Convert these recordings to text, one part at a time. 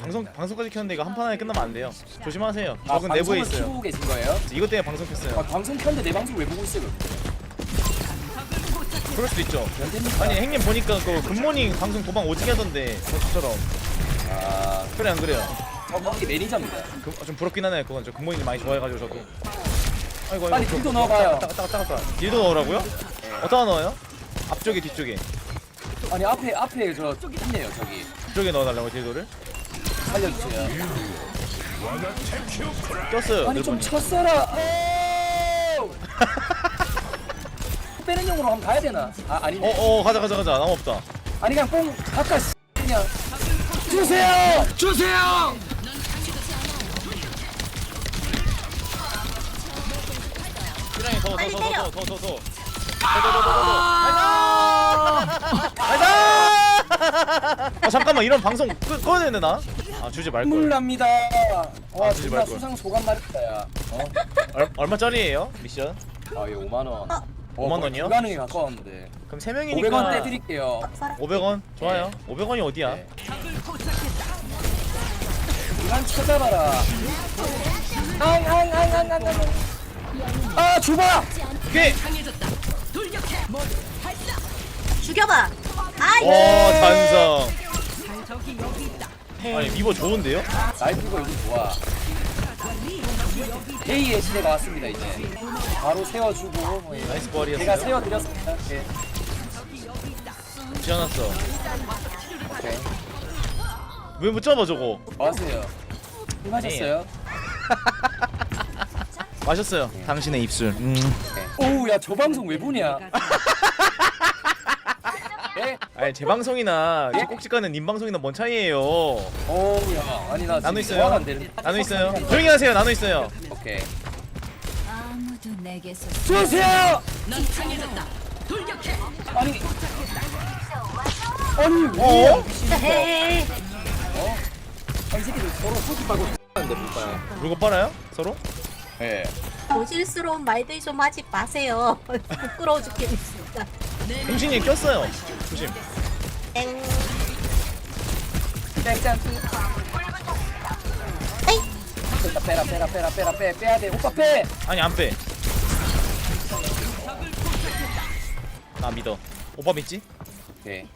방송 방송까지 켰는데 이거 한 판 안에 끝나면 안 돼요. 조심하세요. 아, 적은 내부에 방송을 있어요. 키고 계신 거예요? 이것 때문에 방송 아, 켰어요. 방송 켰는데 내 방송 왜 보고 있어요? 그럴 수도 있죠. 아니 형님 보니까 그 굿모닝 방송 도방 오지게 하던데 저처럼 아, 그래 안 그래요? 저 거기 매니저입니다. 그, 좀 부럽긴 하네 그건 저 굿모닝 많이 좋아해가지고 저도. 아이고 빨리 아이고. 딜도 넣어봐요. 따가 따가. 딜도 넣으라고요? 어디다 넣어요? 앞쪽에 뒤쪽에. 아니 앞에 앞에 저 있네요 저기. 뒤쪽에 넣어달라고 딜도를? 살려주세요. 꼈어요. 아니 좀. 쳤어라. 오! 빼는 용으로 한번 가야 되나? 아 아니네. 어어 가자 가자 가자 나무 없다. 아니 그냥 뽕 가까 씨, 그냥 주세요. 주세요. 시랑이 빨리 때려. 더더 더 더 더 더 더더 가자! 아 잠깐만 이런 방송 끄, 꺼야 되는데 나? 아 주지 말걸 눈물 납니다. 와 아, 주지 존나 말걸. 수상 소감 말했다 야. 어? 얼, 얼마짜리예요 미션? 아 이거 5만 원. 어, 5만 원이요? 불가능에 가까웠는데. 그럼 500원 3명이니까 떼드릴게요. 500원? 좋아요 500원이 어디야? 네. 이만 찾아봐라. 앙 앙 앙 앙 앙 앙. 아 줘봐. 오케이! 죽여봐. 와 단성 아니 미보 좋은데요? 나이프가 요즘 좋아. K의 시대가 왔습니다 이제. 바로 세워주고 뭐 예. 나이스 제가 버리였어요 세워드렸습니다. 예. 지어놨어 오케이. 왜 못 잡아 저거 뭐하세요? 힘하셨어요? 마셨어요 당신의 입술 음. 오우 야저 방송 왜 보냐? 예? 아니 제 방송이나 제 꼭지가는 님 방송이나 뭔 차이예요 오우 야 아니 나 나눠 지금 있어요? 안 되는데. 나눠 있어요 조용히 하세요 나눠 있어요 오케이. 아무도 내게서 주세요. 아니. 아니 왜? 어? 헤헤. 아니 이 새끼들 서로 소지 빨고 하는데 볼까요? 물고 빨아요? 서로? 예. 고질스러운 말들 좀 하지 마세요. 부끄러워 죽겠습니다. 공신이 꼈어요 조심 땡. 백장. 에이. 됐다 빼라 빼라 빼라 빼라 빼 빼야 돼 오빠 빼. 아니 안 빼 나 믿어 오빠 믿지? 오케이.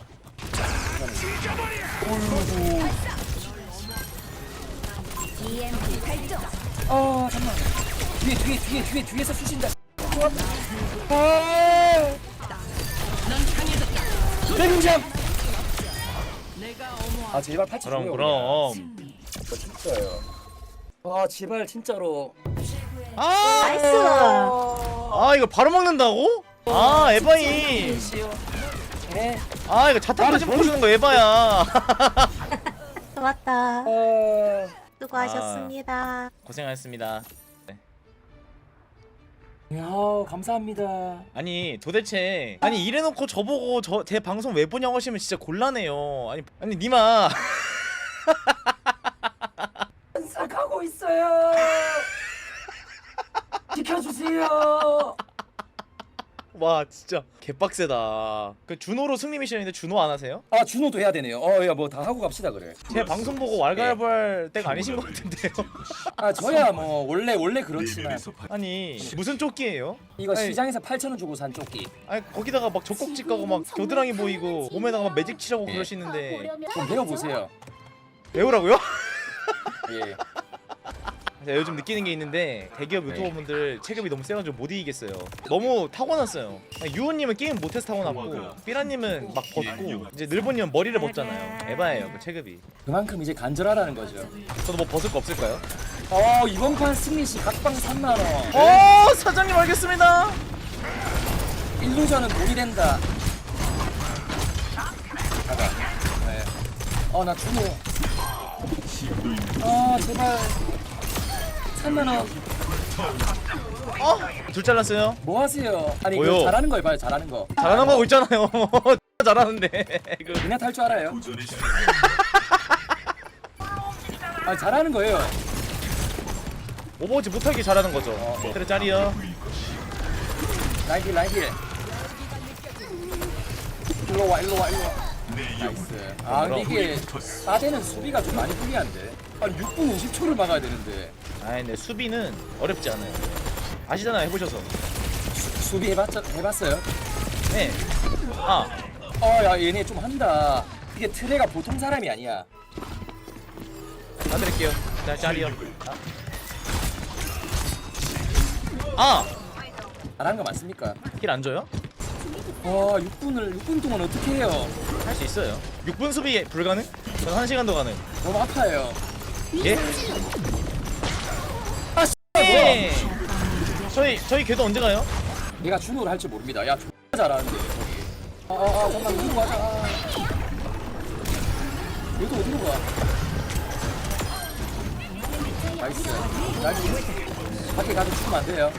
EMP 발동. 어 잠만. 뒤에 뒤에 뒤에 뒤에 뒤에서 쑤신다. 아. 대공장. 아 제발 팔찌 그럼 줘요, 그럼 그냥. 진짜요. 아 제발 진짜로. 아, 나이스. 아 이거 바로 먹는다고? 아 에바이 네. 아 이거 자탄까지 먹어주는 거 에바야 좋았다. 어. 수고하셨습니다. 고생하셨습니다 야 감사합니다. 아니 도대체 아니 이래놓고 저보고 저 제 방송 왜 보냐고 하시면 진짜 곤란해요 아니 아니 니마 반삭하고 있어요. 지켜주세요. 와 진짜 개빡세다 그 준호로 승리 미션인데 준호 안 하세요? 아 준호도 해야 되네요. 어야 뭐 다 하고 갑시다 그래. 제 방송 보고 왈가왈부할 때가 아니신 것 같은데요 아 저야 뭐 원래 원래 그렇지만 아니 무슨 조끼예요? 이거 아니, 시장에서 8천 원 주고 산 조끼. 아니 거기다가 막 젖꼭지 까고 막 겨드랑이 보이고 몸에다가 막 매직 칠하고 예. 그러시는데 좀 배워 보세요. 배우라고요? 예. 제가 요즘 느끼는 게 있는데 대기업 네. 유튜버분들 체급이 너무 세가지고 못 이기겠어요. 너무 타고났어요. 유호님은 게임 못해서 타고났고 삐라님은 막 벗고 이제 늘보님은 머리를 벗잖아요. 에바예요 그 체급이. 그만큼 이제 간절하다는 거죠. 저도 뭐 벗을 거 없을까요? 어 이번 판 승리 시 각방 3만 원. 어 사장님 알겠습니다. 일루전은 돈이 된다. 가자. 네. 어나 준호. 아 제발 3만 원. 어둘 잘랐어요. 뭐 하세요? 아니 뭐요? 이거 잘하는 거 해봐요 잘하는 거. 잘하는 거 하고 있잖아요. 잘하는데 이거 그냥 탈 줄 알아요. 아 잘하는 거예요. 오버워치 못하게 잘하는 거죠. 어. 그래 짤이요. 라이길 라이길. 일로 와 일로 와 일로 와. 나이스. 아 근데 이게 4대는 수비가 좀 많이 불리한데. 한 6분 50초를 막아야 되는데. 아 근데 수비는 어렵지 않아요. 아시잖아요 해보셔서. 수비 해봤 해봤어요? 네. 아 어야 얘네 좀 한다. 이게 트레가 보통 사람이 아니야. 가드릴게요. 자 자리요. 아! 잘한 거 맞습니까? 힐안 줘요? 와 6분을 6분 동안 어떻게 해요? 할 수 있어요. 6분 수비 불가능? 전 1시간 더 가능. 너무 아파요. 예? 저희 저희 걔도 언제 가요? 내가 준호를 할줄 모릅니다. 야 존나 잘하는데 저기. 아 아 아, 잠깐 어디로 가자. 아. 얘도 어디로 가? 나이스. 나이스. 밖에 가서 죽으면 안 돼요.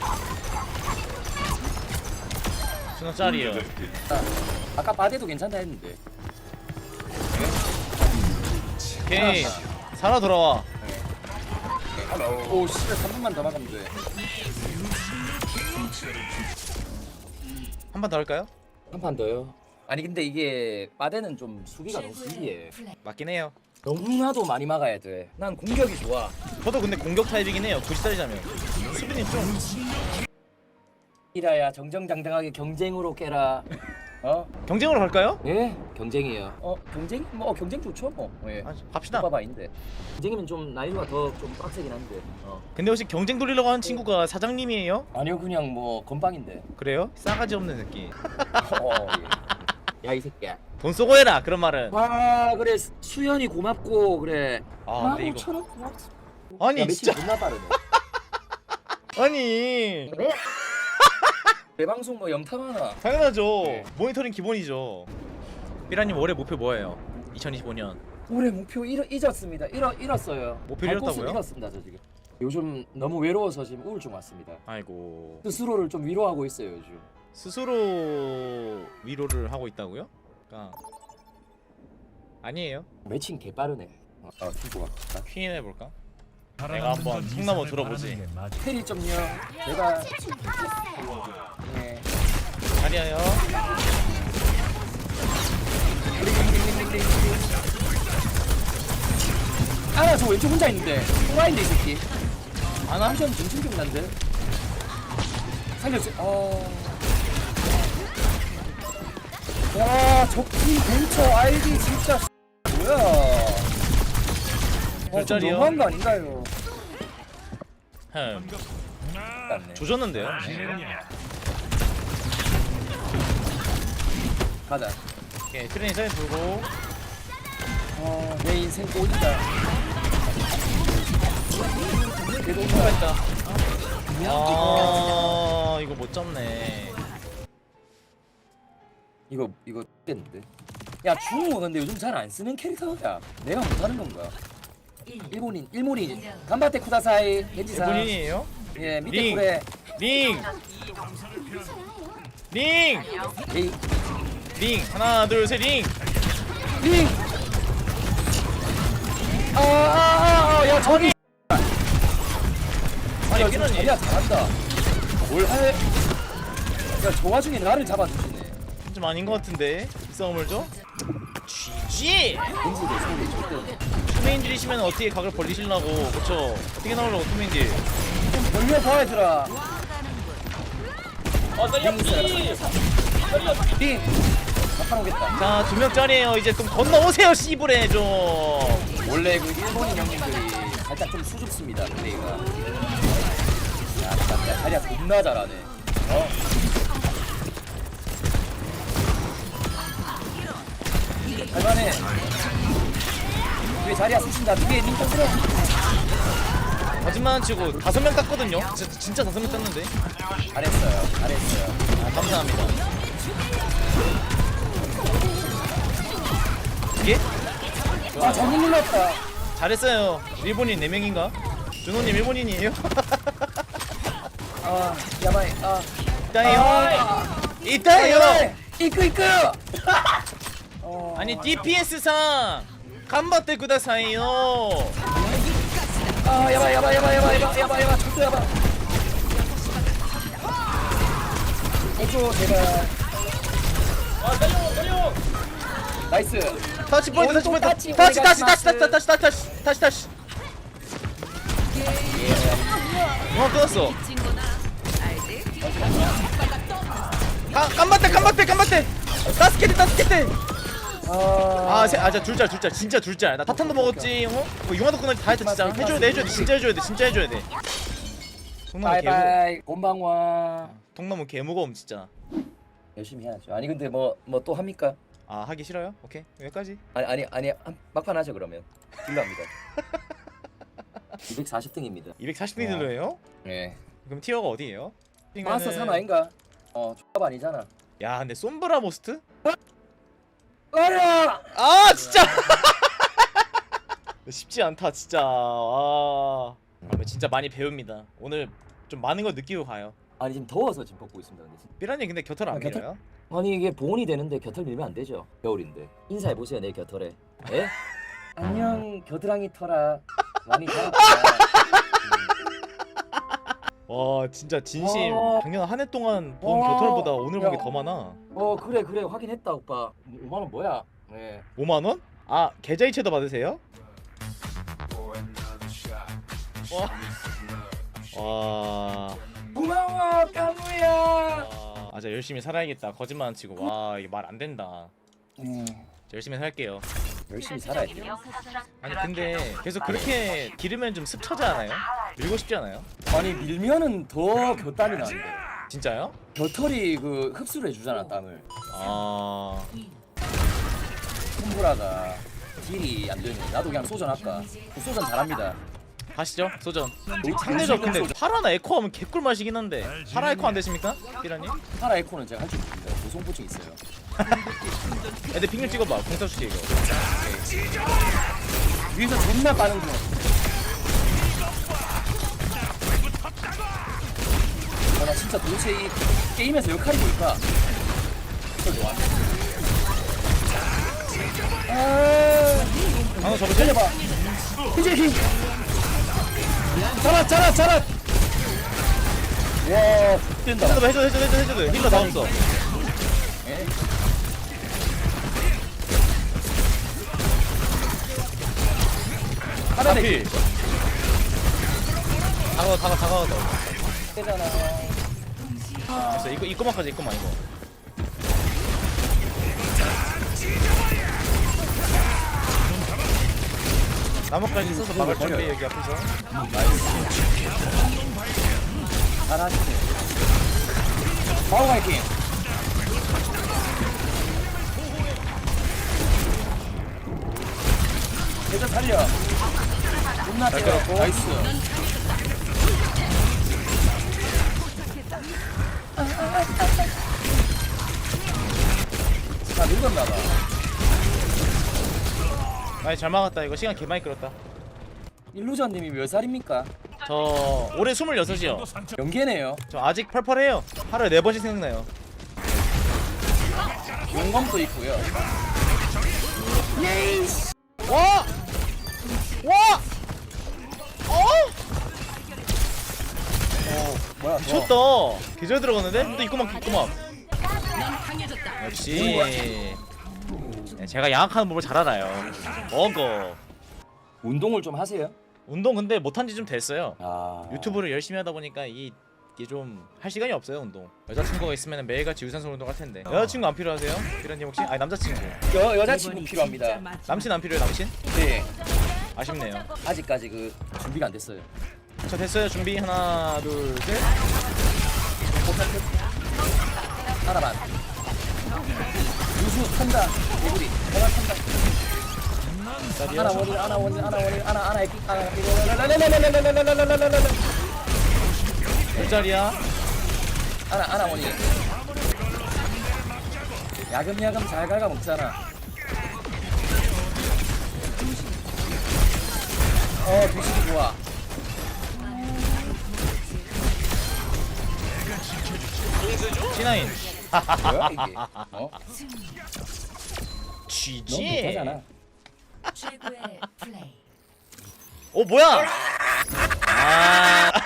준호 짤이에요. 아, 아까 바데도 괜찮다 했는데. 오케이. 살아 돌아와. 오 씨발 3분만 더 막으면 돼. 한 판 더 할까요? 한 판 더요. 아니 근데 이게 바데는 좀 수비가 너무 불리해. 맞긴 해요. 너무나도 많이 막아야 돼. 난 공격이 좋아. 저도 근데 공격 타입이긴 해요. 90살이자면. 수비는 좀 이라야 정정당당하게 경쟁으로 깨라. 어? 경쟁으로 갈까요? 예? 경쟁이에요. 어 경쟁? 뭐 경쟁 좋죠 뭐. 예. 아, 갑시다. 봐봐인데. 경쟁이면 좀 난이도가 더 좀 빡세긴 한데. 어. 근데 혹시 경쟁 돌리려고 하는 친구가 사장님이에요? 아니요 그냥 뭐 건방인데. 그래요? 싸가지 없는 새끼. 어, 예. 야이 새끼야. 돈 쏘고 해라 그런 말은. 아 그래 수연이 고맙고 그래. 아 근데 이거 15,000원 고맙. 아니 야, 진짜 존나 빠르네. 아니 내 방송 뭐 영탐하나? 당연하죠. 네. 모니터링 기본이죠. 삐라님 올해 목표 뭐예요? 2025년. 올해 목표 잃, 잊었습니다. 잃어, 잃었어요. 목표 잃었다고요? 잃었습니다 저 지금. 요즘 너무 외로워서 지금 우울증 왔습니다. 아이고 스스로를 좀 위로하고 있어요 요즘. 스스로 위로를 하고 있다고요? 그러니까 아니에요. 매칭 개 빠르네. 어, 어 친구가. 퀸 해볼까? 내가 한번 통나무 들어보지. 페리 좀요. 제발. 네. 자리야요. 아나 저 왼쪽 혼자 있는데. 호라인데 이 새끼. 아나? 한점 정신 좀 난데. 살려주. 어. 와 적팀 벤처 아이디 진짜 뭐야? 어, 좀 별자리요? 너무한 거 아닌가요? 흠. 조졌는데요? 가자. 오케이 트레인 사이 불고 어, 내 인생 꼴이다. 온다 했다. 아 이거 못 잡네. 이거 이거 됐는데. 야 중국 근데 요즘 잘 안 쓰는 캐릭터야. 내가 못하는 건가? 일본인 일본인 간바테 쿠다사이 겐지사. 본인이에요? 예 밑에 링. 쿨에 링! 링! 에이 링! 하나 둘 셋 링! 링. 아아아야 저기. 아니 야, 피너님 자리야 잘한다. 뭘 할? 야저 와중에 나를 잡아주시네. 좀 아닌 것 같은데 이 싸움을 줘? GG! 소리. 투메인질이시면 어떻게 각을 벌리시려고 그쵸? 어떻게 나오려고 투메인질 좀 벌려 봐 얘들아. 어 링. 링. 오겠다. 자, 두 명짜리에요. 이제 좀 건너오세요, 씨부레 좀. 원래 그 일본인 형님들이 살짝 좀 수줍습니다 플레이가 야 진짜 자리야 겁나 잘하네 어? 잘만해 뒤에 자리야 쑤신다 뒤에 링턴 들어 거짓말 안 치고 다섯 명 땄거든요. 진짜, 진짜 다섯 명 땄는데. 잘했어요 잘했어요 아, 감사합니다. 이게? 아 잘못 눌렀다 잘했어요. 일본인 네 명인가? 준호님 일본인이에요? 아 야바이 아 있다요. 아, 있다요. 야바이 이끄 이끄 어, 아니 DPS상 간바테 구다사이요. 아 야바 야바 야바 야바 야바 야바 야바 절대 야바 해줘 제발 아, 달려, 달려. 나이스 터치 포인트 터치 포인트 터치 터치 터치. 터치 터치 터치 터치 터치 어 끊었어 아 깜bat대 깜bat대 깜bat대 따스켓대 따스켓대 아, 아, 세, 아, 진짜 둘째, 둘째, 진짜 둘째. 나 타탄도 먹었지, 어? 뭐 융화도 끊었지, 다 했다, 진짜. 해줘야 돼, 해줘야 돼, 진짜 해줘야 돼, 진짜 해줘야 돼. 통나무 개, 무, 바이바이 곤방와 통나무 개 무거움 진짜. 열심히 해야죠 아니 근데 뭐 뭐 또 합니까? 아, 하기 싫어요? 오케이, 여기까지. 아니 아니 아니 한- 막판 하죠 그러면 딜러합니다 240등입니다 240리들로 해요? 예 그럼 티어가 어디예요? 마스터 3 아닌가? 어 X밥 아니잖아 야, 근데 솜브라 모스트? 어려 아, 진짜. 쉽지 않다, 진짜. 아, 아, 진짜 많이 배웁니다. 오늘 좀 많은 걸 느끼고 가요. 아니 지금 더워서 지금 벗고 있습니다 근데. 삐라님 근데 곁을 안 아, 밀어요? 아니 이게 보온이 되는데 겨털 밀면 안 되죠 겨울인데 인사해 보세요 내일 겨털에 예? 안녕 겨드랑이 털아 많이 자랐다 와, 진짜 진심. 어. 작년 한 해 동안 본 어. 곁털보다 오늘 본게 야. 더 많아. 어 그래 그래 확인했다 오빠 5만 원 뭐야 네. 5만 원? 아 계좌 이체도 받으세요? 와. 와. 고마워 까무야 아, 저 열심히 살아야겠다. 거짓말 안 치고. 와, 이게 말 안 된다. 음, 저 열심히 살게요. 열심히 살아야 돼요 아니 근데 계속 그렇게 기르면 좀 습차지 않아요? 밀고 싶지 않아요? 아니 밀면은 더 곁땀이 나는데 진짜요? 겨털이 그 흡수를 해주잖아 땀을 아. 콤브라가 딜이 안 되네 나도 그냥 소전 할까 소전 잘합니다 가시죠 소전 상대적 근데 파라나 에코 하면 개꿀 맛이긴 한데 파라 에코 안 되십니까? 삐라님? 파라 에코는 제가 할 줄 모릅니다 고성포증 있어요 애들 핑글 찍어봐 공사 줄게 이거 위에서 존나 빠는 거 아, 나 진짜 도대체 이 게임에서 역할이 뭘까? 아, 방금 저거 살려봐. 이제 힘. 자라, 자라, 자라. 와, 뛴다. 해줘도 해줘도 해줘도 해줘도 힐러 다 없어 예? 하나 내 하필 다가와 다가와 다가와 다가와 잖아 됐어 이거 이거만 가자 이거만 이거 나뭇가지 써서 막을 준비 여기 앞에서 잘하시네. 바로 갈게. 계속 살려. 존나. 때렸고. 나이스. 많이 잘 막았다 이거 시간 개 많이 끌었다 일루전님이 몇 살입니까? 저 올해 26이요 연계네요. 저 아직 펄펄해요 하루에 4번씩 생각나요 용검도 있고요. 와! 와! 어? 뭐야? 미쳤다 계절 들어갔는데? 또 입고막 입고막 역시 네, 제가 양악하는 법을 잘 알아요 먹어 운동을 좀 하세요. 운동 근데 못한 지 좀 됐어요 아. 유튜브를 열심히 하다 보니까 이 이게 좀 할 시간이 없어요 운동 여자친구가 있으면 매일같이 유산소 운동 할 텐데 여자친구 안 필요하세요? 피라님 혹시? 아니 남자친구 여 여자친구 필요합니다. 남친 안 필요해요 남친? 네. 아쉽네요 아직까지 그 준비가 안 됐어요. 자 됐어요 준비 하나 둘 셋 하나만. 유수 탄다. 개구리. 내가 탄다. 하나 원일, 하나 원일, 하나 원일, 하나 하나 에피, 하나 에피. 별자리야 하나 하나 원일. 야금야금 잘 갈가 먹잖아. 어, 두식이 좋아. C9 뭐야 이게? 어? 너무 못하잖아. 최고의 플레이. 어 뭐야 아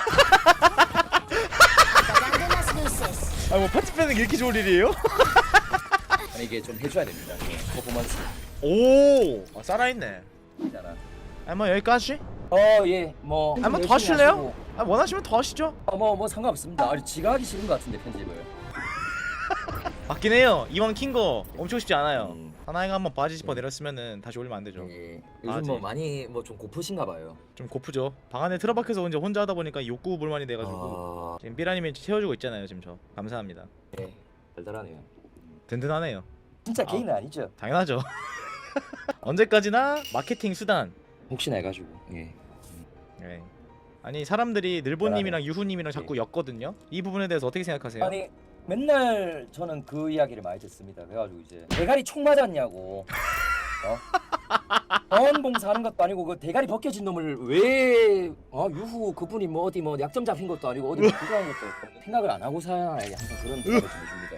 아뭐 파티 빼는 게 이렇게 좋을 일이에요? 아니 이게 좀 해줘야 됩니다. 예, 퍼포먼스 오 아, 살아있네 있잖아. 아뭐 여기까지? 어 예 뭐. 아, 뭐더 열심히 하실래요? 하시고. 아 원하시면 더 하시죠 어, 뭐, 뭐 상관없습니다. 아니 지가 하기 싫은 것 같은데 편집을. 맞긴 해요 이왕 킨거 멈추고 싶지 않아요 음. 하나이가 한번 바지 짚어 내렸으면은 다시 올리면 안 되죠 예. 아, 요즘 뭐 네. 많이 뭐 좀 고프신가 봐요. 좀 고프죠 방 안에 틀어박혀서 이제 혼자 하다 보니까 욕구 불만이 돼가지고 아, 지금 삐라님이 채워주고 있잖아요 지금 저 감사합니다 예. 달달하네요. 든든하네요 진짜 아. 개인은 아니죠. 당연하죠 언제까지나 마케팅 수단 혹시나 해가지고. 예. 네. 아니 사람들이 늘보님이랑 유후님이랑 자꾸 예. 였거든요 이 부분에 대해서 어떻게 생각하세요? 아니 맨날 저는 그 이야기를 많이 듣습니다. 그래가지고 이제 대가리 총 맞았냐고. 어? 병원 봉사하는 것도 아니고 그 대가리 벗겨진 놈을 왜 어, 유후 그분이 뭐 어디 뭐 약점 잡힌 것도 아니고 어디 부정한 것도 없고 생각을 안 하고 살아야 항상 그런 생각을 좀 해줍니다.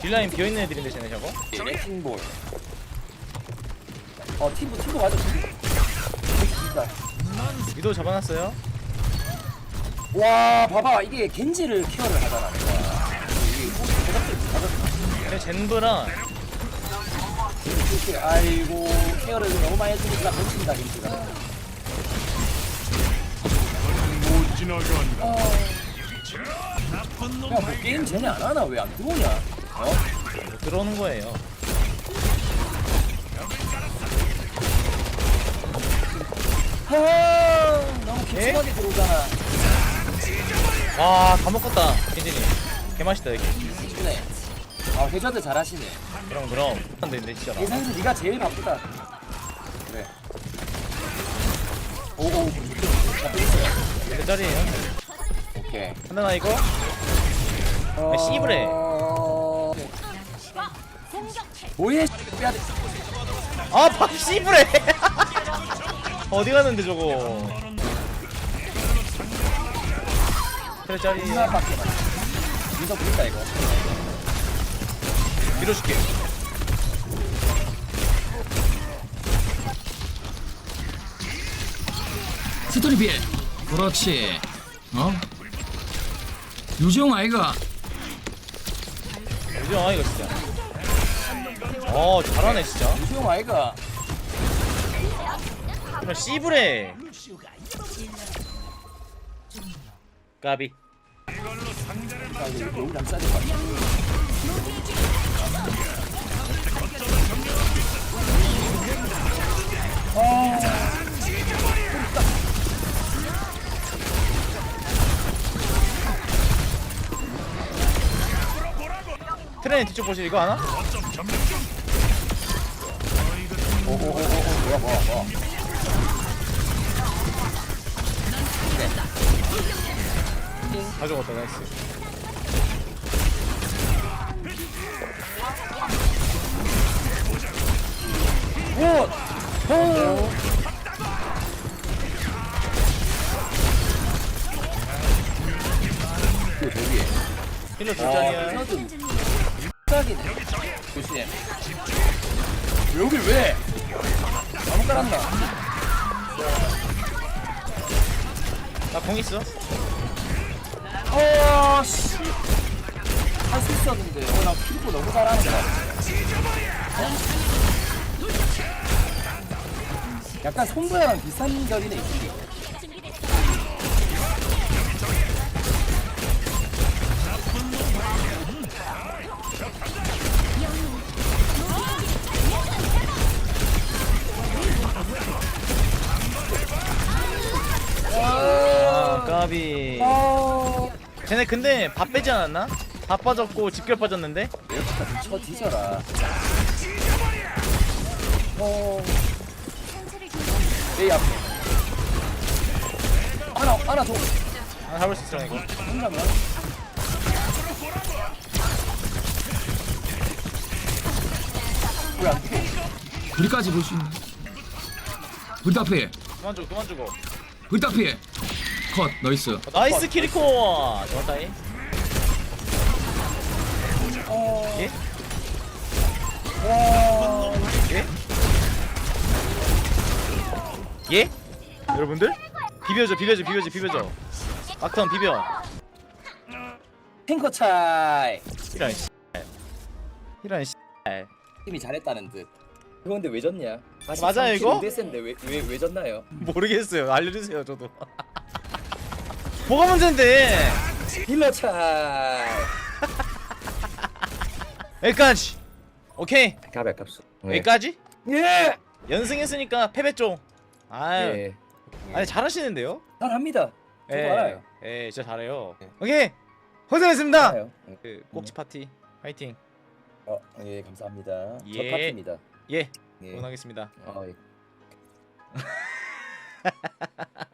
딜라인 비어있는 애들인데 쟤네 저거? 레킹볼. 어 팀부 팀부 맞아 팀부. 위도 잡아놨어요 와 봐봐 이게 겐지를 케어를 하잖아. 이게. 근데 젠브랑 이렇게 아이고 케어를 너무 많이 해주니까 던진다 겐지가. 못 지나간다. 어. 나쁜 놈 야, 뭐 게임 쟤네 안 하나? 왜 안 들어오냐? 어? 못 들어오는 거예요 하 너무 깊숙하게 들어오잖아. 와다 먹었다 켄진이 개맛있다 여기 그네. 아 회전도 잘하시네. 그럼 그럼 안 되는데 진짜 나. 예상에서 네가 제일 바쁘다. 그래. 오오. 몇 짜리에요? 오케이. 하나 이거? 어... 씨부레. 뭐해? 빼야 돼. 아밥 씨부레 어디 갔는데 저거 그래 하나밖에 만. 민서 부른다 이거. 밀어줄게 스토리비에 그렇지 어? 유지용 아이가 유정 아 이거 진짜 어 잘하네 진짜 유수용 아이가. 그럼 씨부레 까비 여기 안 싸야 될것 같아. 트레인 뒤쪽 보실 이거 하나? 오오오오오 뭐야 뭐야 뭐야. 다 죽었다 나이스 굿. 굿. 그 저기에. 힐러 두 장이야 짝이네. 조심. 여기 왜? 잘못 깔았나? 나공 있어 어, 씨. 할수 있었는데. 어, 나 피부 너무 잘하는 거 같아. 어? 약간 손보야랑 비슷한 결이네, 이게. 아 까비 어, 쟤네 근데 밥 빼지 않았나? 밥 빠졌고 집결 빠졌는데? 쳐 뒤져라. 어. 내 앞에. 하나, 하나 더. 하나 잡을 수 있어 이거 혼자면. 왜안 돼? 우리까지 볼 수 있는 불타피 그만 주고 그만 주고 불타피 컷 나이스 어, 나이스 키리코 좋았다이 예? 여러분들? 비벼줘 비벼줘 비벼줘 비벼줘 마크한 비벼 탱커 차이. 이런 씨 이런 씨 팀이 잘했다는 듯. 그건데 왜 졌냐? 맞아요, 이거? 데스인데 왜왜 왜 졌나요? 모르겠어요 알려주세요 저도 뭐가 문제인데 힐러 차이. 여기까지 오케이 가발 값수. 여기까지 예. 연승했으니까 패배 좀 아유 예. 아니 잘하시는데요 잘합니다. 저도 알아요. 예 진짜 잘해요 오케이 고생했습니다 알아요. 그 꼭지 파티 화이팅 어, 예, 감사합니다. 예. 첫 파티입니다. 예 예. 응원하겠습니다 어, 예.